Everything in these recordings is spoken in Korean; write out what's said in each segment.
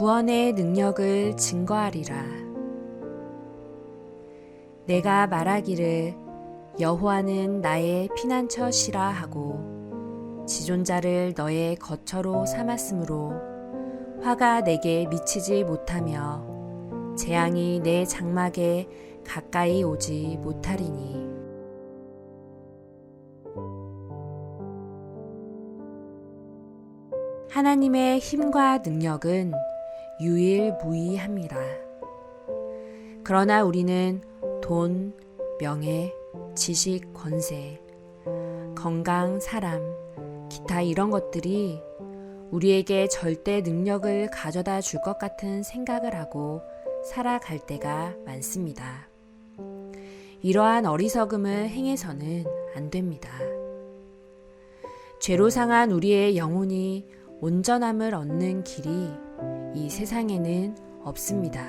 구원의 능력을 증거하리라. 내가 말하기를 여호와는 나의 피난처시라 하고 지존자를 너의 거처로 삼았으므로 화가 내게 미치지 못하며 재앙이 내 장막에 가까이 오지 못하리니 하나님의 힘과 능력은 유일무이합니다. 그러나 우리는 돈, 명예, 지식, 권세, 건강, 사람, 기타 이런 것들이 우리에게 절대 능력을 가져다 줄 것 같은 생각을 하고 살아갈 때가 많습니다. 이러한 어리석음을 행해서는 안 됩니다. 죄로 상한 우리의 영혼이 온전함을 얻는 길이 이 세상에는 없습니다.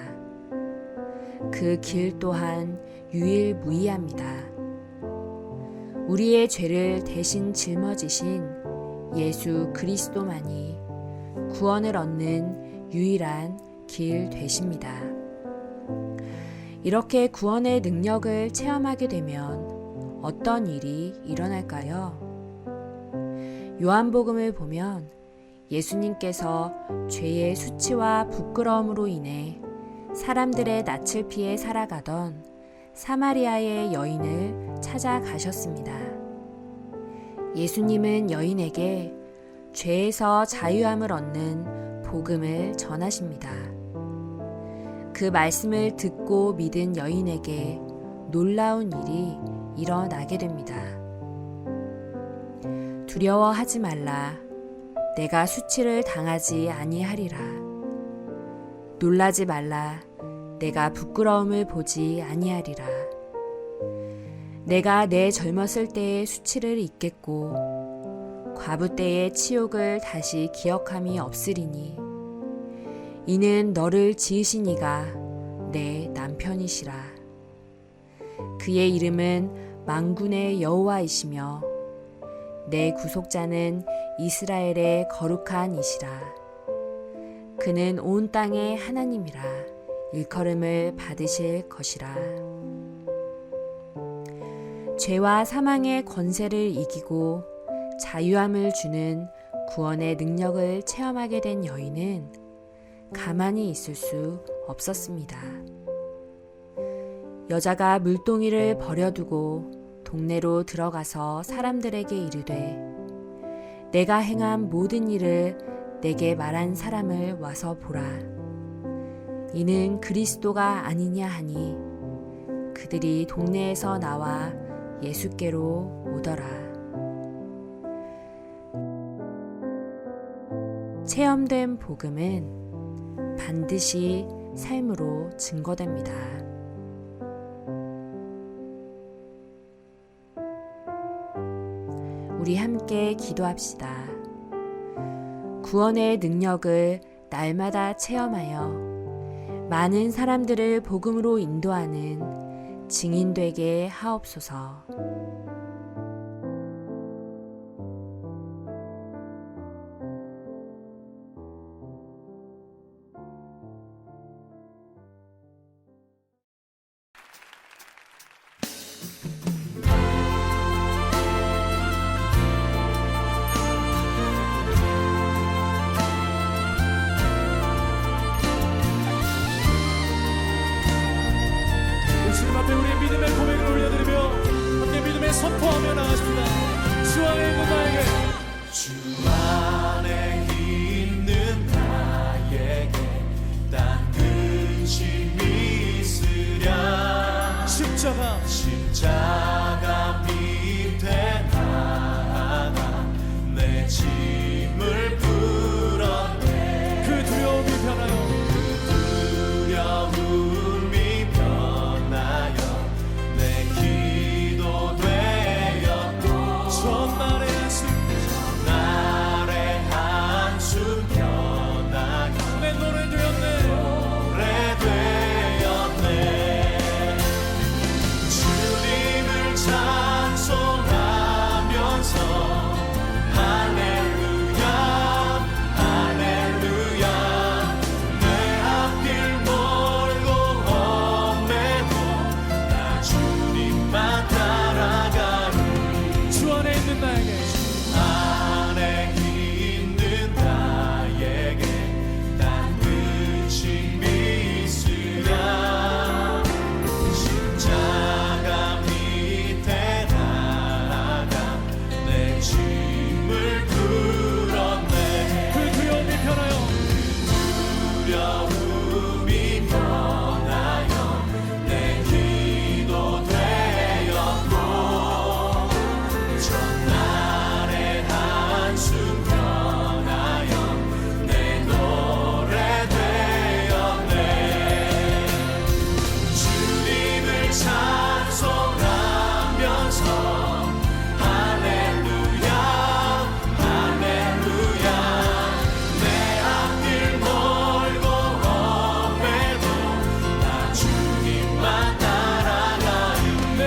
그 길 또한 유일무이합니다. 우리의 죄를 대신 짊어지신 예수 그리스도만이 구원을 얻는 유일한 길 되십니다. 이렇게 구원의 능력을 체험하게 되면 어떤 일이 일어날까요? 요한복음을 보면 예수님께서 죄의 수치와 부끄러움으로 인해 사람들의 낯을 피해 살아가던 사마리아의 여인을 찾아가셨습니다. 예수님은 여인에게 죄에서 자유함을 얻는 복음을 전하십니다. 그 말씀을 듣고 믿은 여인에게 놀라운 일이 일어나게 됩니다. 두려워하지 말라. 내가 수치를 당하지 아니하리라. 놀라지 말라. 내가 부끄러움을 보지 아니하리라. 내가 내 젊었을 때의 수치를 잊겠고 과부 때의 치욕을 다시 기억함이 없으리니 이는 너를 지으신 이가 내 남편이시라. 그의 이름은 망군의 여호와이시며 내 구속자는 이스라엘의 거룩한 이시라. 그는 온 땅의 하나님이라 일컬음을 받으실 것이라. 죄와 사망의 권세를 이기고 자유함을 주는 구원의 능력을 체험하게 된 여인은 가만히 있을 수 없었습니다. 여자가 물동이를 버려두고 동네로 들어가서 사람들에게 이르되 내가 행한 모든 일을 내게 말한 사람을 와서 보라. 이는 그리스도가 아니냐 하니 그들이 동네에서 나와 예수께로 오더라. 체험된 복음은 반드시 삶으로 증거됩니다. 우리 함께 기도합시다. 구원의 능력을 날마다 체험하여 많은 사람들을 복음으로 인도하는 증인 되게 하옵소서. 함께 선포하며 나가십니다. 주 안에 있는 나에게. 주 안에 있는 나에게 딴 근심이 있으랴. 십자가. 십자가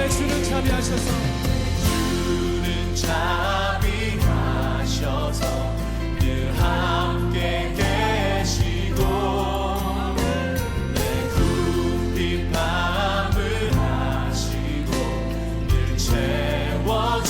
주는 자비하셔서 주는 자비하셔서 늘 그 함께 계시고 내 굽힘함을 하시고 늘 채워주시네.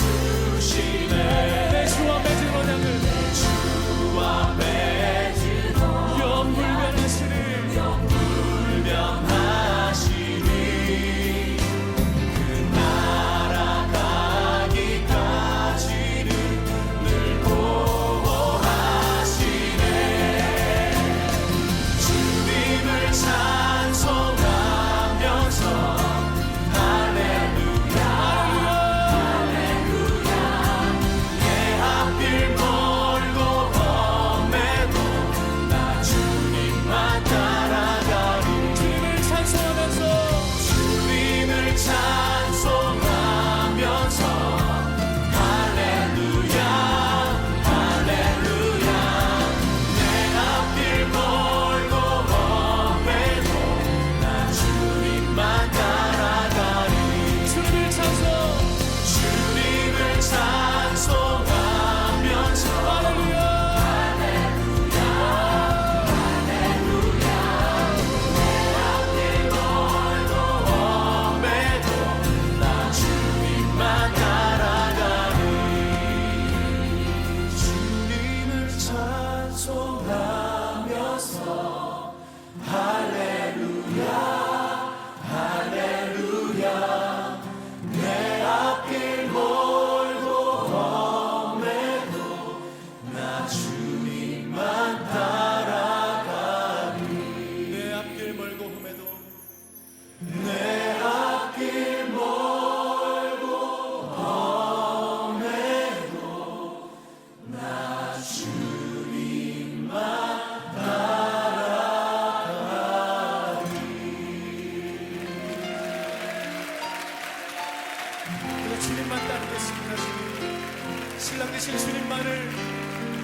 그래서 주님만 따르겠습니다 주님 신랑 되신 주님만을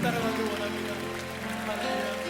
따라가길 원합니다. 할렐루야